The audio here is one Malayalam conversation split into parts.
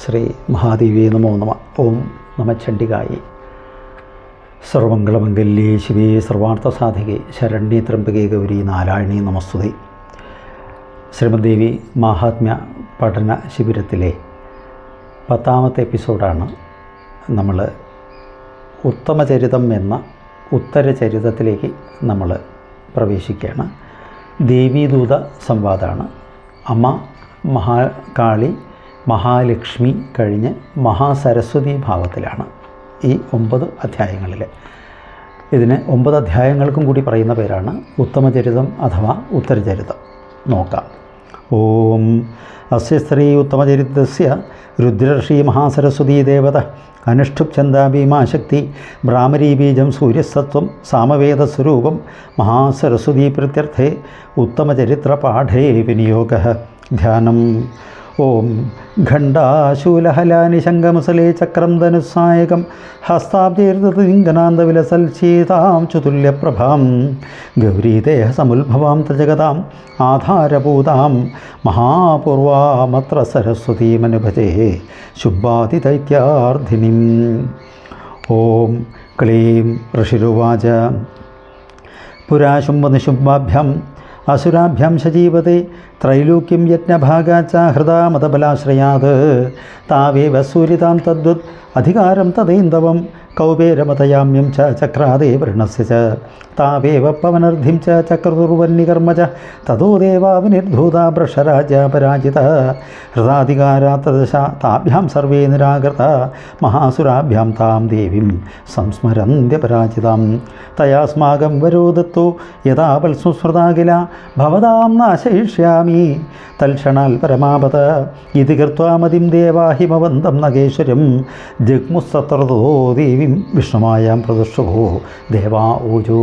ശ്രീ മഹാദേവി നമോ നമ. ഓം നമചണ്ഡികായി സർവമംഗളമംഗല്യേ ശിവേ സർവാർത്ഥസാധികെ ശരണ്യേ ത്രംബകേ ഗൗരി നാരായണീ നമസ്തുതി. ശ്രീമദ്ദേവി മഹാത്മ്യ പഠന ശിബിരത്തിലെ പത്താമത്തെ എപ്പിസോഡാണ് നമ്മൾ ഉത്തമചരിതം എന്ന ഉത്തരചരിതത്തിലേക്ക് നമ്മൾ പ്രവേശിക്കുകയാണ്. ദേവീദൂത സംവാദമാണ് അമ്മ മഹാകാളി മഹാലക്ഷ്മി കഴിഞ്ഞ് മഹാസരസ്വതി ഭാവത്തിലാണ് ഈ ഒമ്പത് അധ്യായങ്ങളിൽ. ഇതിന് ഒമ്പത് അധ്യായങ്ങൾക്കും കൂടി പറയുന്ന പേരാണ് ഉത്തമചരിതം അഥവാ ഉത്തരചരിതം. നോക്കാം. ഓം. അസ്യ സ്ത്രീ ഉത്തമചരിതസ്യ രുദ്രർഷി മഹാസരസ്വതീ ദേവത അനുഷ്ഠുപ് ചന്ദാഭീമാശക്തി ഭ്രാമരീബീജം സൂര്യസത്വം സാമവേദസ്വരൂപം മഹാസരസ്വതീ പ്രത്യർത്ഥേ ഉത്തമചരിത്രപാഠേ വിനിയോഗ. ധ്യാനം. ഓം ഖണ്ഡാശൂലഹലാനി ശങ്കമുസലേ ചക്രം ധനുസ്സായകം ഹസ്താബ്ജീർത്തിങ്കനാന്തവിലസൽ ചീതാം ചുതുല്യപ്രഭാം ഗൗരീദേഹസമുത്ഭവാം തജഗതാം ആധാരഭൂതാം മഹാപൂർവാമത്ര സരസ്വതീമനുഭജേ ശുഭാതിദൈത്യാർദ്ധിനിം ഓം ക്ലീം ഋഷിരുവാച പുരാശുംഭനിശുംഭാഭ്യം അസുരാഭ്യം ശജീവത്തെ ത്രൈലോക്യം യജ്ഞഭാഗാച്ച ഹൃദാമതബലാശ്രയാത്. താവേവ സൂര്യതാം തദ്വത് അധികാരം തദൈന്ദവം കൗബേരമതയാമ്യം ച ചക്രാദേ വൃണസ്യ ച. താവേവ പവനർദ്ധിം ച ചക്രതുർവന്യകർമ്മ ച തതോ പരാജിത. ഹൃദാധികാരാ തദശ താഭ്യാം സർവേ നിരാകൃത. മഹാസുരാഭ്യാം താം ദേവീം സംസ്മരന്ത്യ പരാജിതാം. തയാസ്മാകം വരോ ദത്തോ യഥാ വത്സുസ്മൃതാകില ഭവതാം നാശയിഷ്യാമി തൽക്ഷണാൽ പരമാപത. ഇതി കൃത്വാമതിം ദേവാഹിമവന്തം നഗേശ്വരം. ജഗ്മുസ്തത്രതോ ദേവീം വിഷ്ണുമായാം പ്രദർശുഭോ ദേവാ ഊജു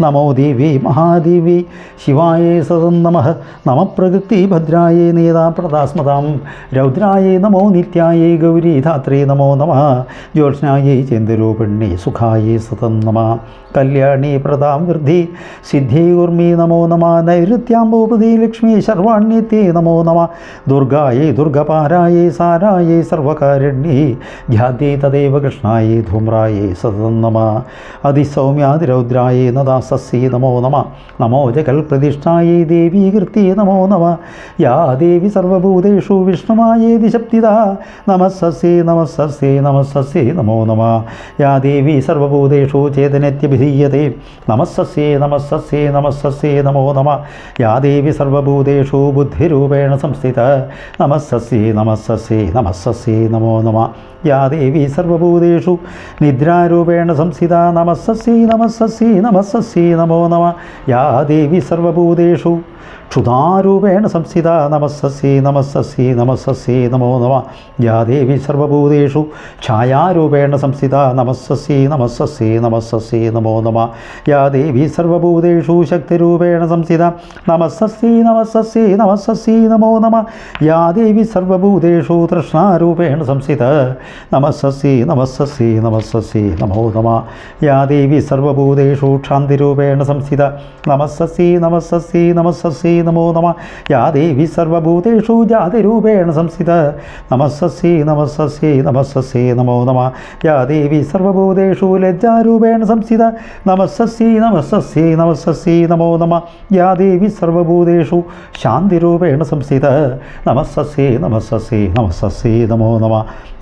നമോ ദേവി മഹാദേവി. ശിവായേ സദം നമ. നമ പ്രകൃതി ഭദ്രായേ നേതാ പ്രദാസ്മതാം രൗദ്രായേ നമോ നിത്യായേ ഗൗരീധാത്രേ നമോ നമ. ജ്യോത്സ്നായേ ചന്ദ്രൂപിണ്യേ സുഖായേ സതം നമ. കല്യാണി പ്രതാം വൃദ്ധി. സിദ്ധി നമോ നമ. നൈരുത്യാംബോപതി ലക്ഷ്മി സർവാണ്യത്തെ നമോ നമ. ദുർഗായേ ദുർഗപാരായേ സാരായേ സർവകാരണ്യേ ധ്യാതേ തദേവ കൃഷ്ണായേ ധൂമ്രായേ സതം നമ. അതിസൗമ്യാതിരൗദ്രായേ നദാസസ്യേ നമോ നമ. നമോ ജഗൽ പ്രതിഷ്ഠായേ ദേവി ദേവീകൃത്യേ നമോ നമ. യാ ദേവി സർവഭൂതേഷു വിഷ്ണുമായേതി ശബ്ദിത നമസ്സസ്യേ നമ നമസ്സസ്യേ നമോ നമ. യാ ദേവി സർവഭൂതേഷു ചേതനത്യഭിധീയത്തെ നമസ്സസ്യേ നമ നമസ്സസ്യേ നമോ നമ. യാ ദേവി സർവഭൂതേഷു ബുദ്ധിരൂപേണ സംസ്ഥിത. നമസ്സസ്യേ നമ നമസ്സസ്യേ നമോ നമ. യാ ദേവി സർവഭൂതേഷു നിദ്രാരൂപേണ സംസ്ഥിത. നമസ്സസ്യേ നമസ്സസ്യേ നമ നമോ നമ. യാ ദേവി സർവഭൂതേഷു. ക്ഷുധാരൂപേണ സംസ്ഥിത നമസ്സസി നമസ്സസി നമസ്സസി നമോ നമ യാ ദേവി സർവഭൂതേഷു ഛായാരൂപേണ സംസ്ഥിത നമസ്സസി നമസ്സസി നമസ്സസി നമോ നമ യാ ദേവി സർവഭൂതേഷു ശക്തിരൂപേണ സംസ്ഥിത നമസ്സസി നമസ്സസി നമസ്സസി നമോ നമ യാ ദേവി സർവഭൂതേഷു തൃഷ്ണാരൂപേണ സംസ്ഥിത നമസ്സസി നമസ്സസി നമസ്സസി നമോ നമ യാ ദേവി സർവഭൂതേഷു ക്ഷാന്തിരൂപേണ സംസ്ഥിത നമസ്സസി നമസ്സസി നമസ്സസ്യേ നമോ നമ യാ ദേവി സർവഭൂതേഷു ജാതിരൂപേണ സംസ്ഥിത നമസ്സസ്യേ നമസ്സസ്യേ നമസ്സസ്യേ നമോ നമ യാ ദേവി സർവഭൂതേഷു ലജ്ജാരൂപേണ സംസ്ഥിത നമസ്സസ്യേ നമസ്സസ്യേ നമസ്സസ്യേ നമോ നമ യാ ദേവി സർവഭൂതേഷു ശാന്തിരൂപേണ സംസ്ഥിത നമസ്സസ്യേ നമസ്സസ്യേ നമസ്സസ്യേ നമോ നമ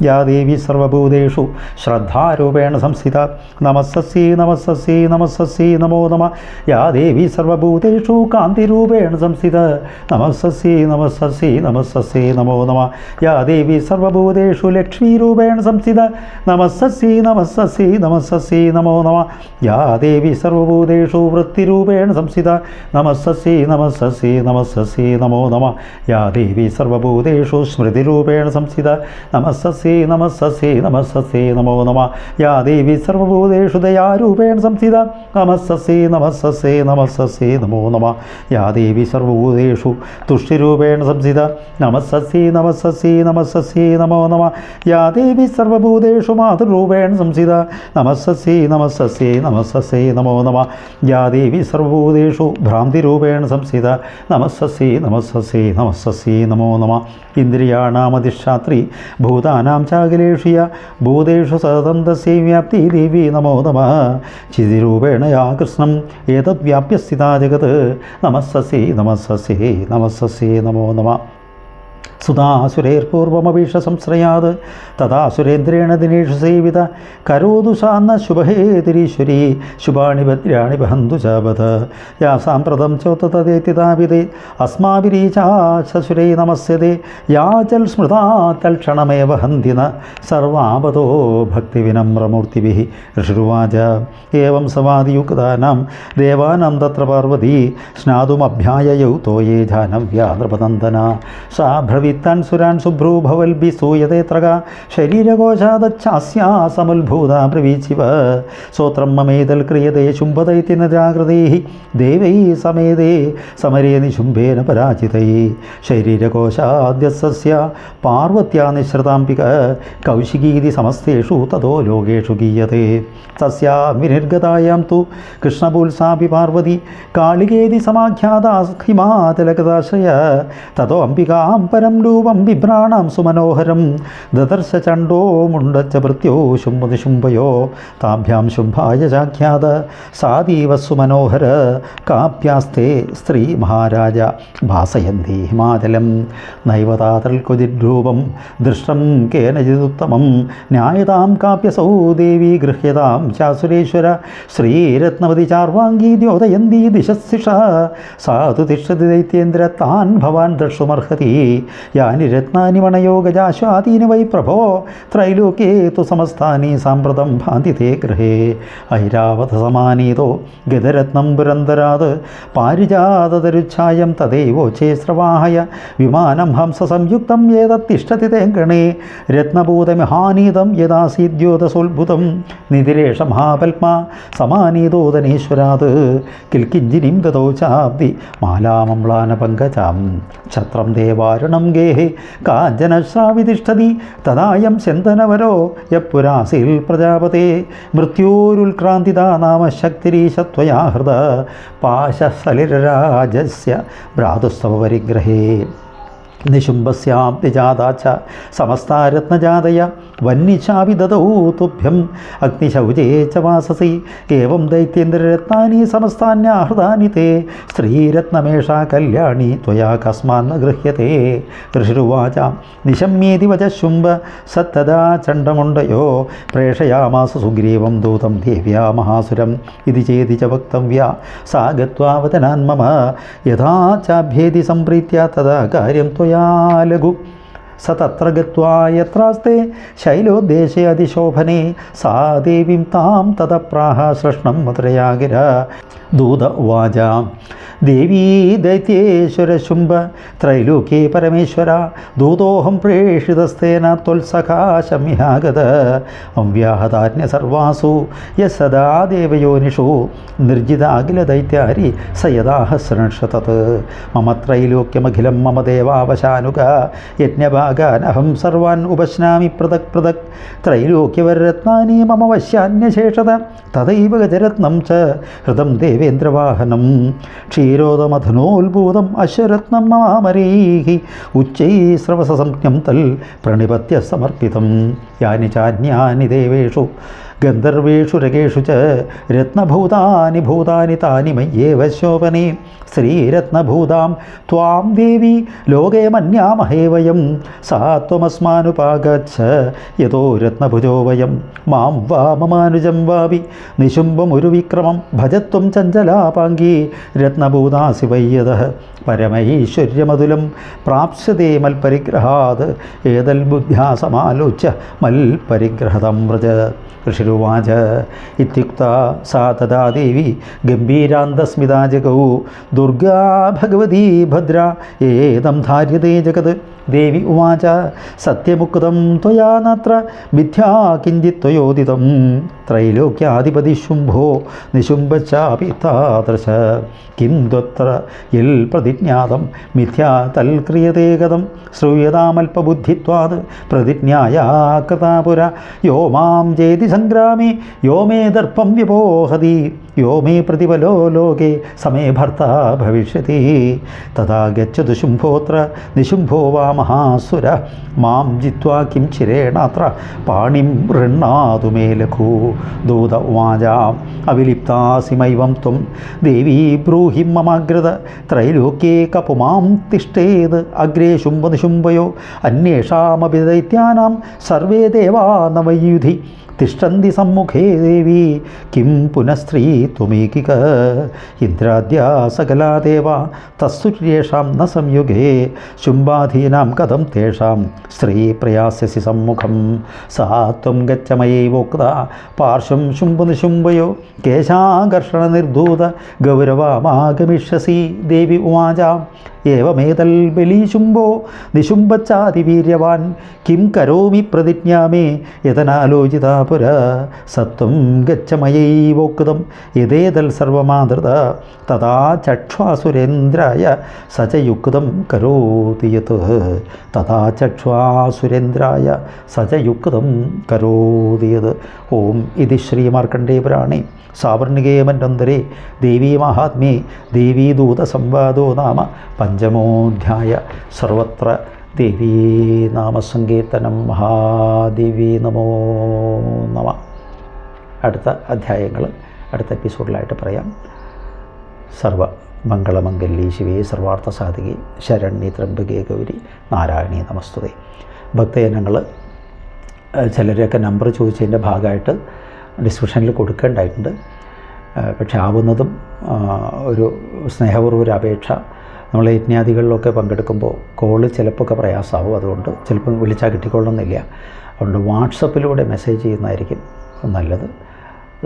യാ ദേവി സർവഭൂതേഷു ശ്രദ്ധാരൂപേണ സംസ്ഥിത നമസ്സസ്യേ നമസ്സസ്യേ നമസ്സസ്യേ നമോ നമ യാ ദേവി സർവഭൂതേഷു കാന്തിരൂപേണ സംസ്ഥിത നമസ്സസ്യേ നമസ്സസ്യേ നമസ്സസ്യേ നമോ നമ. യാ ദേവി സർവഭൂതേഷു ലക്ഷ്മീരൂപേണ സംസ്ഥിത നമസ്സസ്യേ നമസ്സസ്യേ നമസ്സസ്യേ നമോ നമ. യാ ദേവി സർവഭൂതേഷു വൃത്തിരൂപേണ സംസ്ഥിത നമസ്സസ്യേ നമസ്സസ്യേ നമസ്സസ്യേ നമോ നമ. യാ ദേവി സർവഭൂതേഷു സ്മൃതിരൂപേണ സംസ്ഥിത നമസ്സസ്യേ നമസ്സസ്യേ നമസ്സസ്യേ നമോ നമ. യാ ദേവി സർവഭൂതേഷു ദയാരൂപേണ സംസ്ഥിത നമസ്സസ്യേ നമസ്സസ്യേ നമസ്സസ്യേ നമോ നമ. യാ ദേവി സർവ സർവഭൂതേഷു തുഷ്ടിരൂപേണ സംസിത. നമസ്സസി നമസ്സസി നമസ്സസി നമോ നമ. യാ ദേവി സർവഭൂതേഷു മാതൃരൂപേണ സംസിത. നമസ്സസി നമസ്സസി നമസ്സസി നമോ നമ. യാ ദേവി സർവഭൂതേഷു ഭ്രാന്തിരൂപേണ സംസിത. നമസ്സസി നമസ്സസി നമസ്സസി നമോ നമ. ഇന്ദ്രിയാണാമധിഷ്ഠാത്രി ഭൂതാനാം ചാകലേഷിയ ഭൂതേഷു സതന്തസ്യ വ്യാപ്തി ദേവി നമോ നമ. ചിതിരൂപേണ യാ കൃഷ്ണം. ഏതദ്വ്യാപ്യസ്ഥിതാ ജഗത്. നമസ്സസ്യേ നമസ്സസ്യേ നമസ്സസ്യേ നമോ നമ. സുതാസുരേർപൂർവമപീക്ഷ സംശ്രയാത്. തഥാ സുരേന്ദ്രേണ ദിനേഷു സേവിത. കരോതു സാന്ന ശുഭഹേതിരീശ്വരി ശുഭാണി ഭദ്രാണി വഹന്തു ചാപത യാ സാമ്പ്രതം ചോത്തതേതിതാവിതേ അസ്മാഭിരീചാശുരേ നമസ്യതേ. യാ ചൽ സ്മൃതാ തൽക്ഷണമേ വഹന്തിന സർവാപതോ ഭക്തിവിനമ്രമൂർത്തിഭി ഋഷിരുവാച. ഏവം സവാദിയുക്താനാം. ദേവാനാം തത്ര പാർവതി. സ്നാതുമഭ്യായയൗ തോയേ ജാനവ്യാ നൃപനന്ദന. സാ ബ്രവിത്താൻ സുരാൻ സുഭ്രൂ ഭവൽബി സൂയതേത്രക ശരീരകോശാദച്ഛാസ്യാ സമുത്ഭൂത ബ്രവീച്ചിവ സോത്രം മമേതൽ ക്രിയതേ ശുംഭതൈത്തി നിരാകൃതൈ ദേവൈ സമേതേ സമരേ നിശുംഭേന പരാജിതൈ. ശരീരകോശാദ്യസ്യ പാർവത്യാ നിശ്രിതാംബിക. കൗശികീതി സമസ്തേഷു തതോ ലോകേഷു ഗീയതേ. തസ്യാ വിനിർഗതായാം തു കൃഷ്ണപുൽസാപി പാർവതി. കാളികേതി സമാഖ്യാത ഹിമാചലകഥാശ്രയ തതോ അംബികാം പരം രൂപം ബിഭ്രാണാം സുമനോഹരം. ദദർശ ചണ്ഡോ മുണ്ടച്ച ഭൃത്യോ ശുംഭനിശുംഭയോ താഭ്യാം ശുംഭായ ചാഖ്യാത. സാദീവ സുമനോഹര. കാപ്യാസ്തേ സ്ത്രീ മഹാരാജ. ഭാസയന്തി ഹിമാചലം. നൈവതാതൽ ക്വചിദ്രൂപം. ദൃഷ്ടം കേനചിതുത്തമം ന്യായതാം കാപ്യസൗ ദേവി ഗൃഹ്യതാം. ചാസുരേശ്വര. ശ്രീരത്നവതി ചാർവാംഗീ ദ്യോതയന്തി ദിശസിഷ സാധു തിഷതി ദൈത്യേന്ദ്ര താൻ ഭവാൻ ദ്രഷ്ടുമർഹതി യാനി രത്നാനി മണയോ ഗജാശ്വാതീനി വൈ പ്രഭോ? ത്രൈലോക്യേ തു സമസ്താനി സാമ്പ്രതം ഭാന്തി തേ ഗൃഹേ. ഐരാവത സമാനീതോ ഗതരത്നം പുരന്തരാത് പാരിജാതരുച്ഛായം തദൈവോച്ചേ ശ്രവാഹയ വിമാനം ഹംസ സംയുക്തം ഏതത്തിഷ്ടതി തേങ്കണേ രത്നഭൂതമിഹാനീതം യഥാസീദ്യോതസോത്ഭുതം നിതിരേഷ മഹാപത്മ സമാനീതോദനീശ്വരാത് കിൽക്കിഞ്ചിനിം ദതോ ചാബ്ദി മാലാമംളാന പങ്കജാം ഛത്രം ദേവാരുണം ഗേഹേ കാഞ്ചനശ്രാവിതിഷ്ഠതി തദായം ശന്തനവരോ യപ്പുരാസിൽ പ്രജാപതേ. മൃത്യോരുൽക്രാന്തിതാ നാമ ശക്തിരീശത്വയാഹൃത പാശസലിരരാജസ്യ. ഭ്രാതുസ്തവ പരിഗ്രഹേ നിശുംബസ്യാബ്ദിജാതാ ച സമസ്താരത്നജാതയ വന്യശാപി ദതൗ തുഭ്യം. അഗ്നിശൗചേ ച വാസസി ഏവം ദൈത്യേന്ദ്രരത്നാനി സമസ്താന്യാഹൃതാനി തേ. സ്ത്രീരത്നമേഷാ കല്യാണി ത്വയാ കസ്മാന്ന ഗൃഹ്യത്തെ ഋഷിരുവാച നിശമ്യേതി വച ശുംഭ സത്തദാ ചണ്ഡമുണ്ടയോ? പ്രേഷയാമാസ സുഗ്രീവം ദൂതം ദേവ്യാ മഹാസുരം. ഇതി ചേതി ച വക്തവ്യ സാഗത്വാവതനാൻ മമ. യഥാ ചാഭ്യേതി സംപ്രീത്യ തഥാ കാര്യം ത്വയാ ലഘു സ തത്ര ഗത്വാ യത്രാസ്തേ ശൈലോദ്ദേശേ അതിശോഭനെ സാ ദേവീം താം തതപ്രാഹ സൃഷ്ണം മധുരയാകിര ദൂത വാച ദേവീ ദൈത്യേശ്വര ശുംഭ ത്രൈലോക്യേ പരമേശ്വര ദൂതോഹം പ്രേഷിതസ്തേന ത്വത്സഖാശമ്യാഗത അവ്യാഹതാജ്ഞ സർവാസു യസദാ ദേവയോനിഷു നിർജിത അഖില ദൈത്യാരി സ യഥാഹ സൃണക്ഷതത് മമ ത്രൈലോക്യമഖിലം മമ ദേവാവശാനുക യജ്ഞഭാഗാനഹം സർവാൻ ഉപശ്നാമി പൃഥക് പൃഥക് ത്രൈലോക്യവരത്നാനി മമ വശ്യാന്യശേഷത. തഥൈവ ഗജരത്നം ച ഹൃദം ദേവേന്ദ്രവാഹനം. ക്ഷീരോദമധനോത്ഭൂതം അശ്വരത്നം മമാമരീഹി. ഉച്ചൈ സ്രവസംജ്ഞം തൽ പ്രണിപത്യ സമർപ്പിതം യാനി ചാന്യാനി ദേവേഷു. ഗന്ധർവേഷു രകേഷു ച രത്നഭൂതാനി ഭൂതാനി താനി മയ്യേവ ശോഭനെ. ശ്രീരത്നഭൂതാം ത്വാം ദേവി ലോകേ മന്യാമഹേ വയം. സാ ത്വമസ്മാനുപാഗച്ഛ യഥോ രത്നഭുജോ വയം. മാം വാ മമാനുജം വാവി. നിശുംബമൊരു വിക്രമം ഭജത്വം ചഞ്ചലാപാങ്കി രത്നഭൂതാസി വയ്യത പരമൈശ്വര്യമതുലം പ്രാപ്സ്യതേ മൽപരിഗ്രഹാത്. ഏതൽ ബുദ്ധ്യാ സമാലോച്യ മൽപരിഗ്രഹതം വ്രജ ഋഷിരുവാച ഇത്യുക്ത സാ തഥാ ദേവി ഗംഭീരാന്തസ്മിതാ ജഗവു ദുർഗാ ഭഗവതി ഭദ്ര. ഏതം ധാര്യതേ ജഗത്. ദേവി ഉവാച. സത്യമുക്തം ത്വയാ നത്ര മിഥ്യാ കിഞ്ചിത് ത്വയോദിതം ത്രൈലോക്യാധിപതി ശുംഭോ നിശുംഭച്ചാപി താദൃശ. കിം ത്വത്ര യൽ പ്രതിജ്ഞാതം മിഥ്യാ തൽക്രിയതേ ഗതം ശ്രൂയതാമൽപബുദ്ധിത്വാത് പ്രതിജ്ഞായാ കൃതാപുര. യോ മാം ചേതി സംഗ്രാമി യോ മേ ദർപ്പം വ്യപോഹതി യോ മേ പ്രതിഫലോ ലോകേ സമേ ഭർത്ത ഭവിഷ്യതി തഥാ ഗച്ഛതു ശുംഭോത്ര നിശുംഭോ വാ മഹാസുര മാം ജിത്വാ കിം ചിരേണാത്ര പാണിം ഋണ്ണാതു മേ ലഘു ദൂത ഉവാചാം അവിലിപ്താസിമൈവം ത്വം ദേവീ ബ്രൂഹി മമാഗ്രത ത്രൈലോക്യേ കപുമാം തിഷ്ടേത് അഗ്രേ ശുംഭനിശുംഭയോ അന്യേഷാമപി ദൈത്യാനാം സർവേ ദേവാ നവയുധി തിഷ്ടന്തി സമ്മുഖേ ദേവി. കിം പുനഃസ്ത്രീ ത്വമേകിക ഇന്ദ്രാദ്യാ സകലാ ദേവ തസ്സുര്യേഷാം ന സംയുഗേ. ശുംബാധീനാം കഥം തേഷാം. സ്ത്രീ പ്രയാസ്യസി സമ്മുഖം. സാ ത്വം ഗച്ഛമയൈവോക്ത പാർശ്വം ശുംഭനിശുംഭയോ കേശാകർഷണ നിർധൂത ഗൗരവമാഗമിഷ്യസി. ദേവി ഉവാചാം. ഏവമേതൽ ബലീശുംഭോ നിശുംഭച്ചാതിവീര്യവാൻ കിം കരോമി പ്രതിജ്ഞാമേ യതനാലോചിതാ പുര സത്വം ഗച്ഛമയൈവോക്തം യതേതൽ സർവമാതൃത തഥാ ചക്ഷ്വാസുരേന്ദ്രായ സചയുക്തം കരോതി യത് തഥാ ചക്ഷ്വാസുരേന്ദ്രായ സചയുക്തം കരോതി യത് ഓം ഇതി ശ്രീമാർക്കണ്ഡേപുരാണേ സാവർണികേ മന്വന്തരേ ദേവീ മഹാത്മ്യേ ദേവീദൂതസംവാദോ നാമ പഞ്ചമോധ്യായ സർവത്ര ദേവീനാമസങ്കീർത്തനം മഹാദേവി നമോ നമ അടുത്ത അധ്യായങ്ങൾ അടുത്ത എപ്പിസോഡിലായിട്ട് പറയാം. സർവ മംഗളമംഗല്ലി ശിവേ സർവാർത്ഥ സാധികേ ശരണ്യ ത്രംബകേ ഗൗരി നാരായണി നമസ്തുതേ. ഭക്തജനങ്ങൾ ചിലരെയൊക്കെ നമ്പർ ചോദിച്ചതിന്റെ ഭാഗമായിട്ട് ഡിസ്ക്രിപ്ഷനിൽ കൊടുക്കേണ്ടായിട്ടുണ്ട് പക്ഷെ ആവുന്നതും ഒരു സ്നേഹപൂർവ ഒരു അപേക്ഷ നമ്മൾ യജ്ഞാദികളിലൊക്കെ പങ്കെടുക്കുമ്പോൾ കോൾ ചിലപ്പോൾ പ്രയാസമാവും. അതുകൊണ്ട് ചിലപ്പോൾ വിളിച്ചാൽ കിട്ടിക്കൊള്ളുന്നില്ല. അതുകൊണ്ട് വാട്സപ്പിലൂടെ മെസ്സേജ് ചെയ്യുന്നതായിരിക്കും നല്ലത്.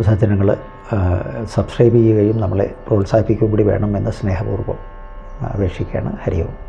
സജ്ജനങ്ങൾ സബ്സ്ക്രൈബ് ചെയ്യുകയും നമ്മളെ പ്രോത്സാഹിപ്പിക്കുകയും കൂടി വേണമെന്ന് സ്നേഹപൂർവം അപേക്ഷിക്കുകയാണ്. ഹരി ഓം